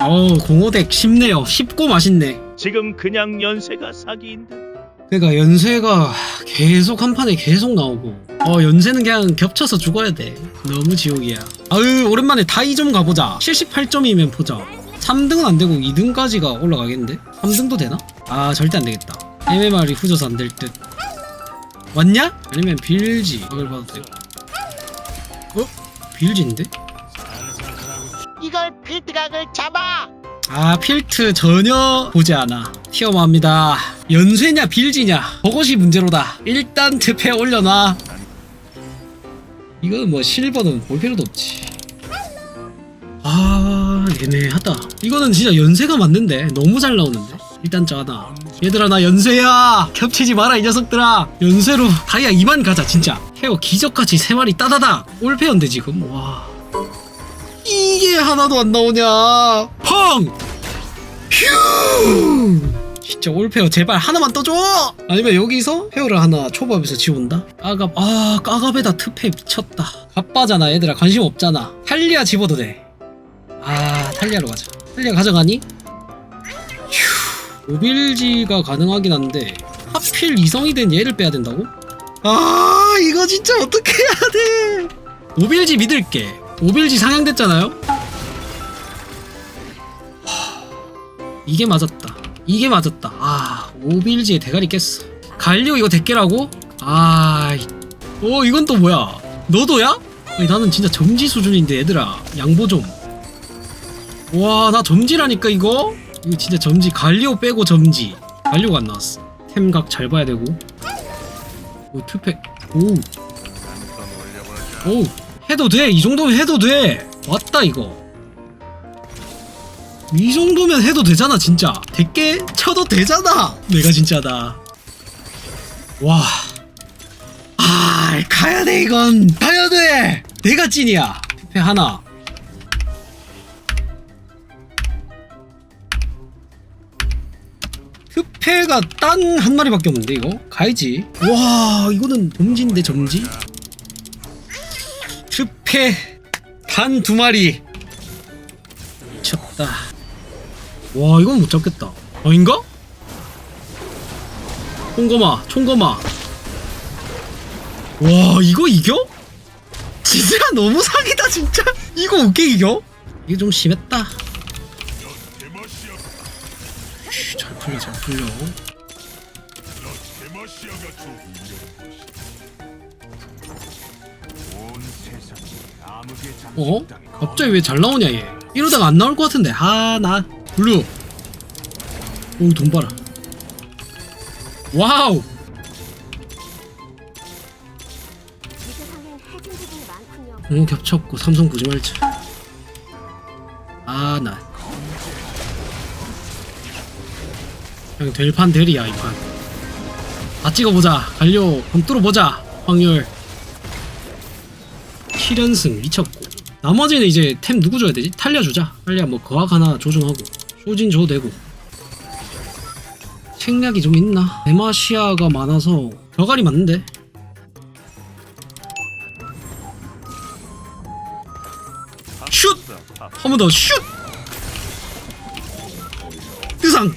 어우 공호덱 쉽네요 쉽고 맛있네 지금 그냥 연세가 사기인 듯. 그러니까 연쇄가 계속 한 판에 계속 나오고 어 연쇄는 그냥 겹쳐서 죽어야 돼 너무 지옥이야 아유 오랜만에 다이 좀 가보자 78점이면 보자 3등은 안되고 2등까지가 올라가겠는데? 3등도 되나? 아 절대 안되겠다 MMR이 후져서 안 될 듯 왔냐? 아니면 빌지 이걸 봐도 되고 어? 빌지인데? 필드각을 잡아! 아 필트 전혀 보지 않아. 티어마입니다. 연쇄냐 빌지냐 그것이 문제로다. 일단 득패 올려놔. 이거는 뭐 실버는 볼 필요도 없지. 아 애매하다. 이거는 진짜 연쇄가 맞는데? 너무 잘 나오는데? 일단 짜나 얘들아 나 연쇄야. 겹치지 마라 이 녀석들아. 연쇄로 다이아 2만 가자 진짜. 헤어 기적같이 3마리 따다다 올페였는데 지금? 와 이게 하나도 안 나오냐 펑! 휴! 진짜 올페어 제발 하나만 떠줘! 아니면 여기서 페어를 하나 초밥에서 지운다? 까갑 아 까갑에다 특패 미쳤다 갑바잖아 얘들아 관심 없잖아 탈리아 집어도 돼 아 탈리아로 가자 탈리아 가져가니? 휴 오빌지가 가능하긴 한데 하필 이성이 된 얘를 빼야 된다고? 아 이거 진짜 어떻게 해야 돼 오빌지 믿을게 오빌지 상향됐잖아요? 이게 맞았다. 이게 맞았다. 아, 오빌지의 대가리 깼어. 갈리오 이거 대깨라고? 아, 이- 어, 이건 또 뭐야? 너도야? 아니, 나는 진짜 점지 수준인데, 얘들아. 양보 좀. 와, 나 점지라니까, 이거? 이거 진짜 점지. 갈리오 빼고 점지. 갈리오가 안 나왔어. 템각 잘 봐야 되고. 오, 투팩. 오. 오. 해도 돼. 이 정도면 해도 돼. 왔다, 이거. 이 정도면 해도 되잖아 진짜. 대게 쳐도 되잖아. 내가 진짜다. 와. 아, 가야 돼 이건. 가야 돼. 내가 찐이야. 투패 하나. 투패가 딴 한 마리밖에 없는데 이거? 가야지. 와 이거는 점지인데 점지? 투패 단두 마리. 미쳤다 와 이건 못 잡겠다 아닌가? 총검아 총검아 와 이거 이겨? 진짜 너무 사기다 진짜 이거 어떻게 이겨? 이게 좀 심했다 쉬, 잘 풀려 잘 풀려 어? 갑자기 왜 잘 나오냐 얘 이러다가 안 나올 것 같은데 아나 블루. 오 돈 봐라. 와우. 오 겹쳤고 삼성 보지 말자. 아나. 그냥 될판 되리야 이판. 다 찍어보자. 갈려. 그럼 뚫어보자 확률 7연승 미쳤고. 나머지는 이제 템 누구 줘야 되지? 탈리아 주자. 탈리아 뭐 거학 하나 조준하고 쇼진 줘도 되고. 책략이 좀 있나? 데마시아가 많아서 저갈이 맞는데? 슛! 한 번 더 슛! 뜨상!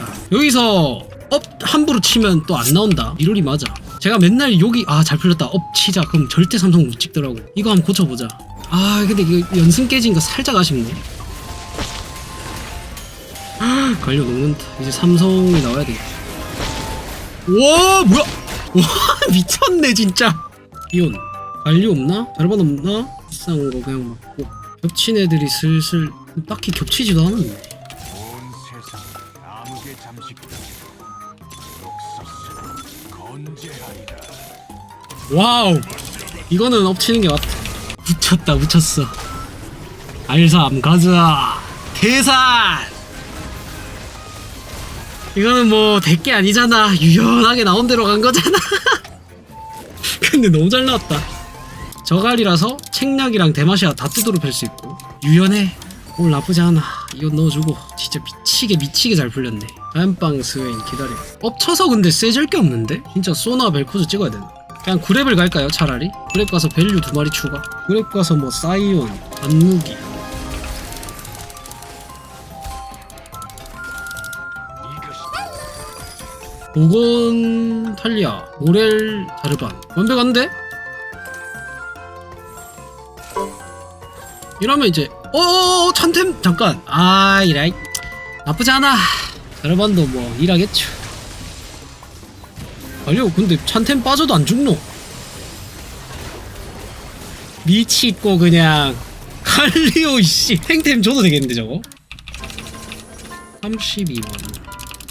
아, 여기서 업 함부로 치면 또 안 나온다. 이룰이 맞아. 제가 맨날 여기 아 잘 풀렸다. 업 치자. 그럼 절대 삼성 못 찍더라고. 이거 한번 고쳐보자. 아 근데 이거 연승 깨진 거 살짝 아쉽네 갈려 녹는다 이제 삼성이 나와야 돼. 와 뭐야? 와 미쳤네 진짜. 이온 관리 없나? 다른 없나? 비싼 거 그냥 먹고. 겹친 애들이 슬슬 딱히 겹치지도 않았네 온 세상 건재하리라. 와우. 이거는 엎치는 게 맞다. 묻혔다 묻혔어. 알삼 가자. 계산 이거는 뭐 대게 아니잖아. 유연하게 나온 대로 간 거잖아. 근데 너무 잘 나왔다. 저갈이라서 책략이랑 대마시아 다 두드러 팰수 있고. 유연해. 올 나쁘지 않아. 이건 넣어주고. 진짜 미치게 미치게 잘 풀렸네. 다음방 스웨인 기다려. 엎쳐서 근데 세질 게 없는데? 진짜 소나 벨코즈 찍어야 되나 그냥 구랩을 갈까요? 차라리? 구랩 가서 밸류 두 마리 추가. 구랩 가서 뭐 사이온 안무기 보건 탈리아 모렐 자르반. 완벽한데? 이러면 이제 어 찬템! 잠깐! 아 이라이. 나쁘지 않아. 자르반도 뭐 일하겠죠. 아니요 근데 찬템 빠져도 안 죽노. 미치고 그냥. 칼리오 이씨. 행템 줘도 되겠는데 저거? 32만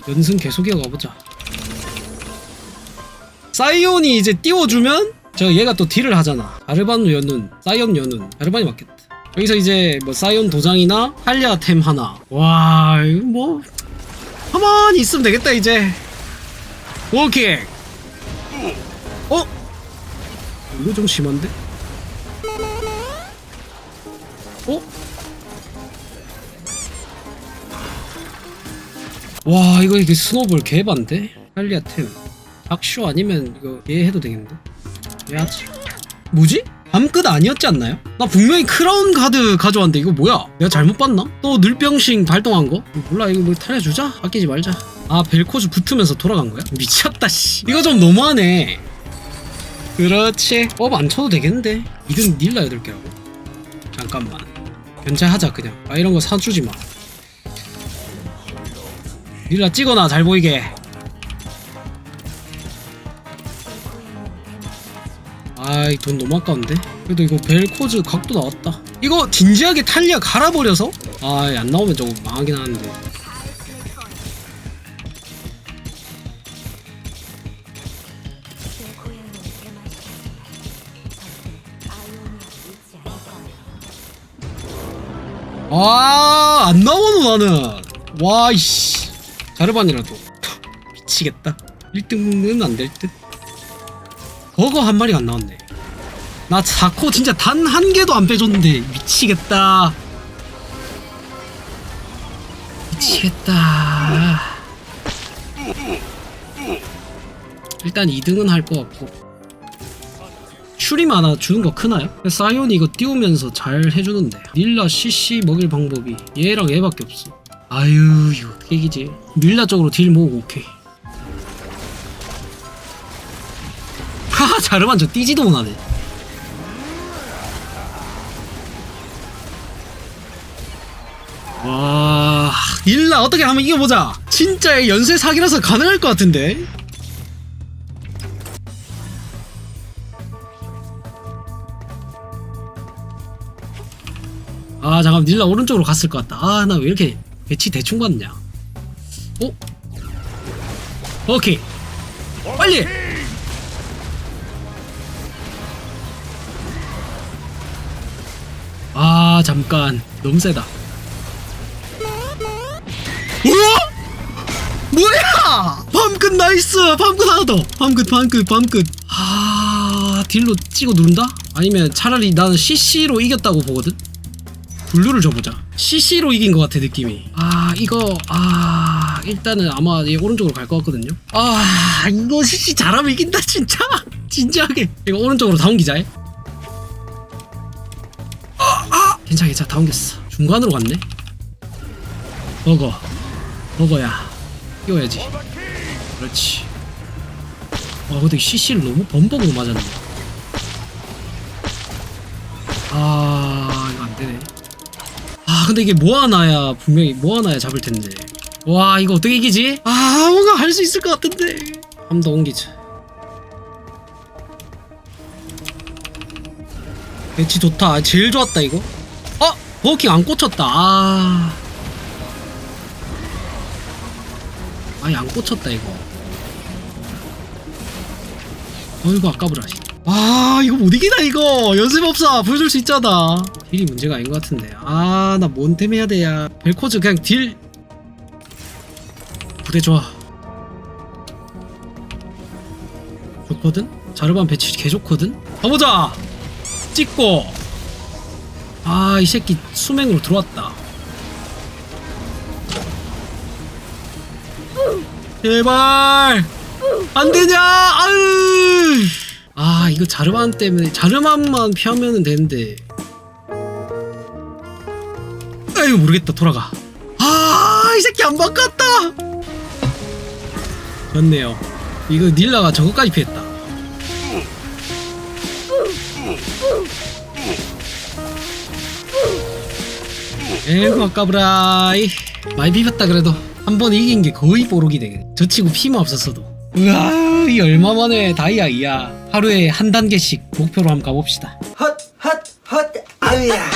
연승 계속 이어 가보자 사이온이 이제 띄워주면 저 얘가 또 딜을 하잖아 아르바누 연운 사이온 연운 아르바니 맞겠다 여기서 이제 뭐 사이온 도장이나 할리아템 하나 와 이거 뭐 가만히 있으면 되겠다 이제 워킹 어? 이거 좀 심한데? 어? 와 이거 이게 스노볼 개반데? 할리아템 박쇼 아니면 이거 얘 해도 되겠는데? 왜 하지? 뭐지? 밤끝 아니었지 않나요? 나 분명히 크라운 가드 가져왔는데 이거 뭐야? 내가 잘못 봤나? 또 늘병싱 발동한 거? 몰라 이거 뭐 탈려주자? 아끼지 말자 아 벨코즈 붙으면서 돌아간 거야? 미쳤다 씨 이거 좀 너무하네 그렇지 법안 쳐도 되겠는데 이든 닐라 8개라고 잠깐만 견제하자 그냥 아 이런 거 사주지 마 닐라 찍어놔 잘 보이게 아이 돈 너무 아까운데 그래도 이거 벨코즈 각도 나왔다 이거 진지하게 탈리아 갈아버려서 아이 안 나오면 저거 망하긴 하는데. 아, 안 나오노, 나는. 와, 이씨. 자르반이라도. 미치겠다. 1등은 안 될 듯. 버거 한 마리가 안 나왔네. 나 자코 진짜 단 한 개도 안 빼줬는데. 미치겠다. 미치겠다. 일단 2등은 할 것 같고. 슈림 하나 주는 거 크나요? 사이온이 이거 띄우면서 잘 해주는데 닐라 CC 먹일 방법이 얘랑 얘밖에 없어 아유 이거 어떻게 이기지 닐라 쪽으로 딜 모으고 오케이 하하 자르만 저 뛰지도 못하네. 와 닐라 어떻게 하면 이겨보자. 진짜 연쇄 사기라서 가능할 것 같은데. 아 잠깐 닐라 오른쪽으로 갔을 것 같다. 아 나 왜 이렇게 배치 대충 받냐? 오 오케이. 빨리 아 잠깐. 너무 세다. 우와? 뭐야? 밤끝 나이스! 밤끝 하나 더! 밤끝 밤끝 밤끝. 아 딜로 찍어 누른다? 아니면 차라리 나는 CC로 이겼다고 보거든? 블루를 줘보자. CC로 이긴 것 같아 느낌이. 아 이거 아 일단은 아마 얘 오른쪽으로 갈 것 같거든요. 아 이거 CC 잘하면 이긴다 진짜? 진지하게. 이거 오른쪽으로 다 옮기자 아, 괜찮아 괜찮아 다 옮겼어. 중간으로 갔네. 버거. 버거야. 끼워야지. 그렇지. 와 근데 CC를 너무 범벅으로 맞았네. 아 이거 안되네. 아 근데 이게 뭐 하나야 분명히 뭐 하나야 잡을 텐데. 와 이거 어떻게 이기지? 아 뭔가 할 수 있을 것 같은데. 한 번 더 옮기자. 배치 좋다. 제일 좋았다 이거. 어? 버킹 안 꽂혔다. 아. 아니 안 꽂혔다 이거. 어이구 아까부라 아 이거 못 이기다 이거. 연습업사 보여줄 수 있잖아. 딜이 문제가 아닌 것 같은데. 아 나 뭔템 해야 돼야. 벨코즈 그냥 딜. 부대 좋아. 좋거든? 자르반 배치 개 좋거든? 가보자! 찍고 아 이 새끼 수맹으로 들어왔다. 제발! 안 되냐? 아유! 아 이거 자르만 때문에 자르만만 피하면 되는데. 아이고 모르겠다. 돌아가. 아 이 새끼 안 바꿨다! 맞네요. 이거 닐라가 저거까지 피했다. 에이구 아까브라이 많이 비볐다 그래도 한 번 이긴 게 거의 뽀록이 되네 저 치고 피만 없었어도 으아 이 얼마만에 다이아 이야 하루에 한 단계씩 목표로 한번 가봅시다 헛헛헛 아유야